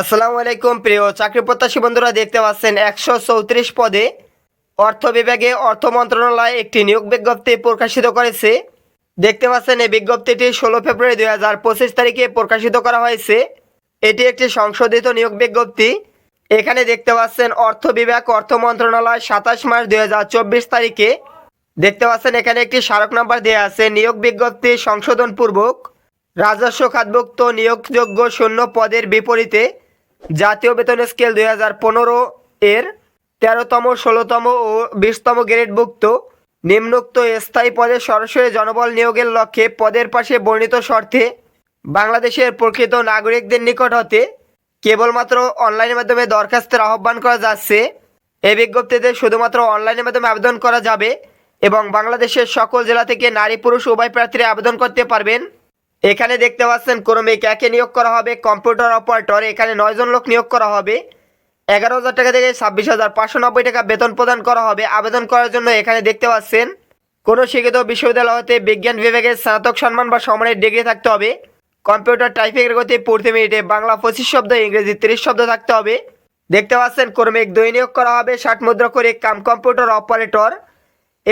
আসসালামু আলাইকুম, প্রিয় চাকরি প্রত্যাশী বন্ধুরা, দেখতে পাচ্ছেন একশো চৌত্রিশ পদে অর্থ বিভাগে অর্থ মন্ত্রণালয় একটি নিয়োগ বিজ্ঞপ্তি প্রকাশিত করেছে। দেখতে পাচ্ছেন, এই বিজ্ঞপ্তিটি ষোলো ফেব্রুয়ারি দুই হাজার পঁচিশ তারিখে প্রকাশিত করা হয়েছে। এটি একটি সংশোধিত নিয়োগ বিজ্ঞপ্তি। এখানে দেখতে পাচ্ছেন, অর্থ বিভাগ অর্থ মন্ত্রণালয় সাতাশ মার্চ দুই হাজার চব্বিশ তারিখে। দেখতে পাচ্ছেন, এখানে একটি স্মারক নাম্বার দেওয়া আছে, নিয়োগ বিজ্ঞপ্তি সংশোধন পূর্বক রাজস্ব খাতভুক্ত নিয়োগযোগ্য শূন্য পদের বিপরীতে জাতীয় বেতন স্কেল দুই হাজার পনেরো এর তেরোতম, ষোলোতম ও বিশতম গ্রেডভুক্ত। নিম্নোক্ত স্থায়ী পদে সরাসরি জনবল নিয়োগের লক্ষ্যে পদের পাশে বর্ণিত শর্তে বাংলাদেশের প্রকৃত নাগরিকদের নিকট হতে কেবলমাত্র অনলাইনের মাধ্যমে দরখাস্তের আহ্বান করা যাচ্ছে। এই বিজ্ঞপ্তিতে শুধুমাত্র অনলাইনের মাধ্যমে আবেদন করা যাবে এবং বাংলাদেশের সকল জেলা থেকে নারী পুরুষ উভয় প্রার্থীরা আবেদন করতে পারবেন। এখানে দেখতে পাচ্ছেন ক্রমিক একে নিয়োগ করা হবে, কম্পিউটার অপারেটর, এখানে নয়জন লোক নিয়োগ করা হবে। এগারো হাজার টাকা থেকে ছাব্বিশ হাজার পাঁচশো নব্বই টাকা বেতন প্রদান করা হবে। আবেদন করার জন্য এখানে দেখতে পাচ্ছেন, কোনো শিক্ষিত বিশ্ববিদ্যালয় হতে বিজ্ঞান বিভাগের স্নাতক সম্মান বা সম্মানের ডিগ্রি থাকতে হবে। কম্পিউটার টাইপিংয়ের গতি প্রতি মিনিটে বাংলা পঁচিশ শব্দ, ইংরেজি তিরিশ শব্দ থাকতে হবে। দেখতে পাচ্ছেন ক্রমিক দুই নিয়োগ করা হবে, ষাট মুদ্রা করে কাম কম্পিউটার অপারেটর।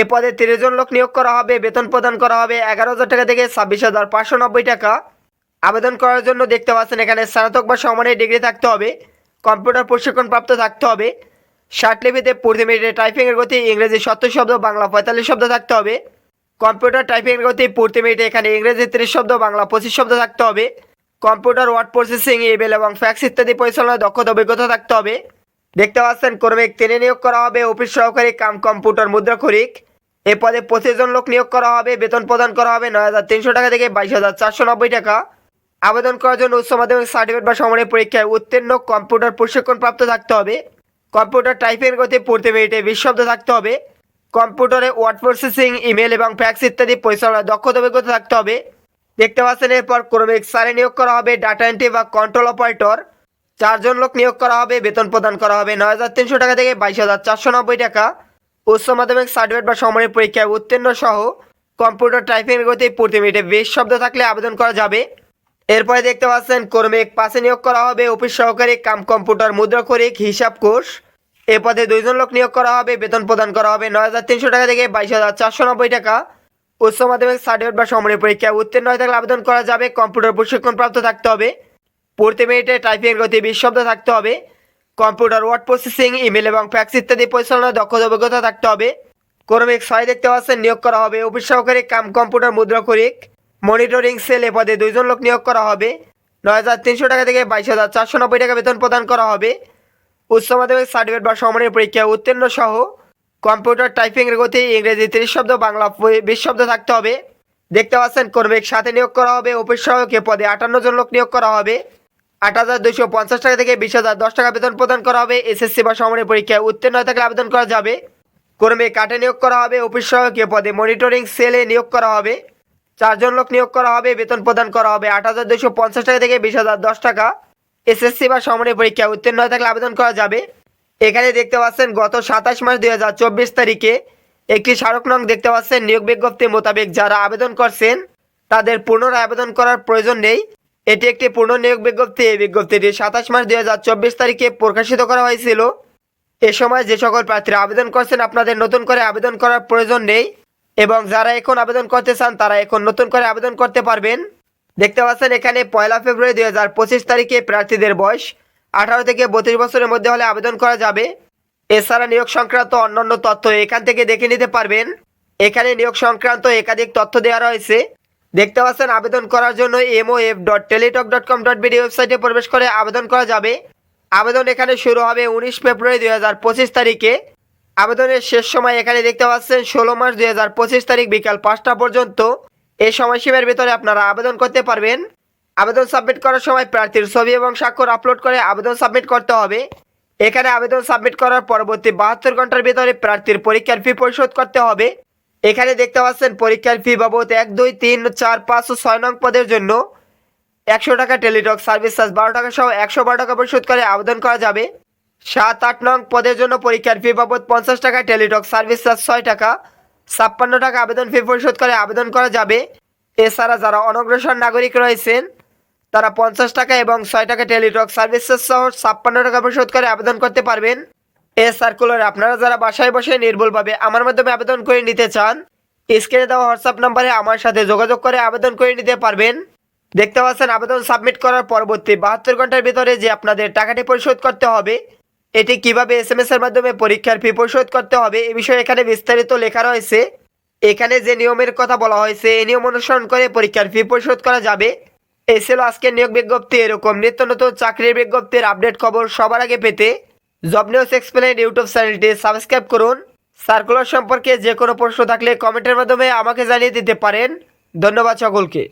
এ পদে তিরিশ জন লোক নিয়োগ করা হবে, বেতন প্রদান করা হবে এগারো হাজার টাকা থেকে ছাব্বিশ হাজার পাঁচশো নব্বই টাকা। আবেদন করার জন্য দেখতে পাচ্ছেন এখানে স্নাতক বা সমানের ডিগ্রি থাকতে হবে, কম্পিউটার প্রশিক্ষণ প্রাপ্ত থাকতে হবে ষাট লিপিতে প্রতি মিনিটে টাইপিংয়ের গতি ইংরেজি সত্তর শব্দ, বাংলা পঁয়তাল্লিশ শব্দ থাকতে হবে, কম্পিউটার টাইপিংয়ের গতি প্রতি মিনিটে এখানে ইংরেজি তিরিশ শব্দ, বাংলা পঁচিশ শব্দ থাকতে হবে, কম্পিউটার ওয়ার্ড প্রসেসিং, ইমেল এবং ফ্যাক্স ইত্যাদি পরিচালনায় দক্ষতা, অভিজ্ঞতা থাকতে হবে। দেখতে পাচ্ছেন, কর্মিক তিনি নিয়োগ করা হবে, অফিস সহকারী কাম কম্পিউটার মুদ্রা মুদ্রাক্ষরিক এ পদে পঁচিশ জন লোক নিয়োগ করা হবে, বেতন প্রদান করা হবে নয় হাজার তিনশো টাকা থেকে বাইশ হাজার চারশো নব্বই টাকা। আবেদন করার জন্য উচ্চ মাধ্যমিক সার্টিফিকেট বা সমানের পরীক্ষায় উত্তীর্ণ কম্পিউটার প্রশিক্ষণ প্রাপ্ত থাকতে হবে। কম্পিউটার টাইপের গতি প্রতি মিনিটে বিশ শব্দ থাকতে হবে। কম্পিউটারে ওয়ার্ড প্রসেসিং, ইমেল এবং ফ্যাক্স ইত্যাদি পরিচালনায় দক্ষতা অভিজ্ঞতা থাকতে হবে। দেখতে পাচ্ছেন এরপর ক্রমিক সারে নিয়োগ করা হবে ডাটা এন্ট্রি বা কন্ট্রোল অপারেটর। চারজন লোক নিয়োগ করা হবে, বেতন প্রদান করা হবে নয় হাজার তিনশো টাকা থেকে বাইশ হাজার চারশো নব্বই টাকা। উচ্চ মাধ্যমিক সার্টিফিকেট বা সমানের পরীক্ষায় উত্তীর্ণ সহ কম্পিউটার টাইপিং গতি প্রতি মিনিটে বিশ শব্দ থাকলে আবেদন করা যাবে। এরপরে দেখতে পাচ্ছেন, কর্মিক পাশে নিয়োগ করা হবে, অফিস সহকারী, কাম কম্পিউটার মুদ্রা মুদ্রাক্ষরিক হিসাব কোর্স এ পদে দুইজন লোক নিয়োগ করা হবে, বেতন প্রদান করা হবে নয় হাজার তিনশো টাকা থেকে বাইশ হাজার চারশো নব্বই টাকা। উচ্চ মাধ্যমিক সার্টিফিকেট বা সমানের পরীক্ষায় উত্তীর্ণ হয়ে থাকলে আবেদন করা যাবে কম্পিউটার প্রশিক্ষণ প্রাপ্ত থাকতে হবে। প্রতি মিনিটে টাইপিং গতি বিশ শব্দ থাকতে হবে। কম্পিউটার ওয়ার্ড প্রসেসিং ইমেল এবং ফ্যাক্স ইত্যাদি পরিচালনায় দক্ষতা, অভিজ্ঞতা থাকতে হবে। ক্রমিক ছয় দেখতে পাচ্ছেন, নিয়োগ করা হবে। অফিস সহকারী কাম, কম্পিউটার, মুদ্রা করিক মনিটরিং সেল এ পদে দুইজন লোক নিয়োগ করা হবে। নয় হাজার তিনশো টাকা থেকে বাইশ হাজার চারশো নব্বই টাকা বেতন প্রদান করা হবে। উচ্চ মাধ্যমিক সার্টিফিকেট বা সমানের পরীক্ষায় উত্তীর্ণ সহ কম্পিউটার টাইপিংয়ের গতি ইংরেজি তিরিশ শব্দ, বাংলা বিশ শব্দ থাকতে হবে। দেখতে পাচ্ছেন কর্মিক সাথে নিয়োগ করা হবে। অফিস সহায়ক পদে আটান্ন জন লোক নিয়োগ করা হবে। আট হাজার দুশো পঞ্চাশ টাকা থেকে বিশ হাজার দশ টাকা বেতন প্রদান করা হবে। এসএসসি বা সমানের পরীক্ষায় উত্তীর্ণ থাকলে আবেদন করা যাবে। কর্মী কাটে নিয়োগ করা হবে, অফিস সহায়ক এ পদে মনিটরিং সেলে নিয়োগ করা হবে। চারজন লোক নিয়োগ করা হবে, বেতন প্রদান করা হবে আট হাজার দুশো পঞ্চাশ টাকা থেকে বিশ হাজার দশ টাকা। এসএসসি বা সমানের পরীক্ষায় উত্তীর্ণ থাকলে আবেদন করা যাবে। এখানে দেখতে পাচ্ছেন, গত সাতাশ মার্চ দুই হাজার চব্বিশ তারিখে একটি স্মারক নং দেখতে পাচ্ছেন। নিয়োগ বিজ্ঞপ্তি মোতাবেক যারা আবেদন করছেন, তাদের পুনরায় আবেদন করার প্রয়োজন নেই। এটি একটি পূর্ণ নিয়োগ বিজ্ঞপ্তি। এই বিজ্ঞপ্তিটি সাতাশ মার্চ দুই হাজার চব্বিশ তারিখে প্রকাশিত করা হয়েছিল। এ সময় যে সকল প্রার্থীরা আবেদন করছেন, আপনাদের নতুন করে আবেদন করার প্রয়োজন নেই এবং যারা এখন আবেদন করতে চান, তারা এখন নতুন করে আবেদন করতে পারবেন। দেখতে পাচ্ছেন, এখানে পয়লা ফেব্রুয়ারি দুই হাজার পঁচিশ তারিখে প্রার্থীদের বয়স আঠারো থেকে বত্রিশ বছরের মধ্যে হলে আবেদন করা যাবে। এছাড়া নিয়োগ সংক্রান্ত অন্যান্য তথ্য এখান থেকে দেখে নিতে পারবেন। এখানে নিয়োগ সংক্রান্ত একাধিক তথ্য দেওয়া রয়েছে। দেখতে পাচ্ছেন, আবেদন করার জন্য MO F dot Teletalk dot com dot BD ওয়েবসাইটে প্রবেশ করে আবেদন করা যাবে। আবেদন এখানে শুরু হবে উনিশ ফেব্রুয়ারি দুই হাজার পঁচিশ তারিখে। আবেদনের শেষ সময় এখানে দেখতে পাচ্ছেন, ষোলো মার্চ দুই হাজার পঁচিশ তারিখ বিকাল পাঁচটা পর্যন্ত। এই সময়সীমার ভিতরে আপনারা আবেদন করতে পারবেন। আবেদন সাবমিট করার সময় প্রার্থীর ছবি এবং স্বাক্ষর আপলোড করে আবেদন সাবমিট করতে হবে। এখানে আবেদন সাবমিট করার পরবর্তী বাহাত্তর ঘণ্টার ভিতরে প্রার্থীর পরীক্ষার ফি পরিশোধ করতে হবে। এখানে দেখতে পাচ্ছেন পরীক্ষার ফি বাবদ এক, দুই, তিন, চার, পাঁচ ও ছয় নং পদের জন্য একশো টাকা টেলিটক সার্ভিস চার্জ, বারো টাকা সহ একশো বারো টাকা পরিশোধ করে আবেদন করা যাবে। সাত, আট নং পদের জন্য পরীক্ষার ফি বাবদ পঞ্চাশ টাকা, টেলিটক সার্ভিস চার্জ ছয় টাকা, ছাপ্পান্ন টাকা আবেদন ফি পরিশোধ করে আবেদন করা যাবে। এছাড়া যারা অনগ্রসর নাগরিক রয়েছেন, তারা পঞ্চাশ টাকা এবং ছয় টাকা টেলিটক সার্ভিসেস সহ ছাপ্পান্ন টাকা পরিশোধ করে আবেদন করতে পারবেন। এ সার্কুলার আপনারা যারা বাসায় বসে নির্ভুলভাবে আমার মাধ্যমে আবেদন করে নিতে চান স্ক্রিনে দেওয়া হোয়াটসঅ্যাপ নাম্বারে আমার সাথে যোগাযোগ করে আবেদন করে নিতে পারবেন। দেখতে পাচ্ছেন, আবেদন সাবমিট করার পরবর্তী বাহাত্তর ঘণ্টার ভিতরে যে আপনাদের টাকাটি পরিশোধ করতে হবে, এটি কীভাবে এস এম এর মাধ্যমে পরীক্ষার ফি পরিশোধ করতে হবে এ বিষয়ে এখানে বিস্তারিত লেখা রয়েছে। এখানে যে নিয়মের কথা বলা হয়েছে, এই নিয়ম অনুসরণ করে পরীক্ষার ফি পরিশোধ করা যাবে। এই ছিল আজকের নিয়োগ বিজ্ঞপ্তি। এরকম নিত্য নতুন চাকরির বিজ্ঞপ্তির আপডেট খবর সবার আগে পেতে জব নিউজ এক্সপ্লেন ইউটিউব চ্যানেলটি সাবস্ক্রাইব করুন। সার্কুলার সম্পর্কে যে কোনো প্রশ্ন থাকলে কমেন্টের মাধ্যমে আমাকে জানিয়ে দিতে পারেন। ধন্যবাদ সকলকে।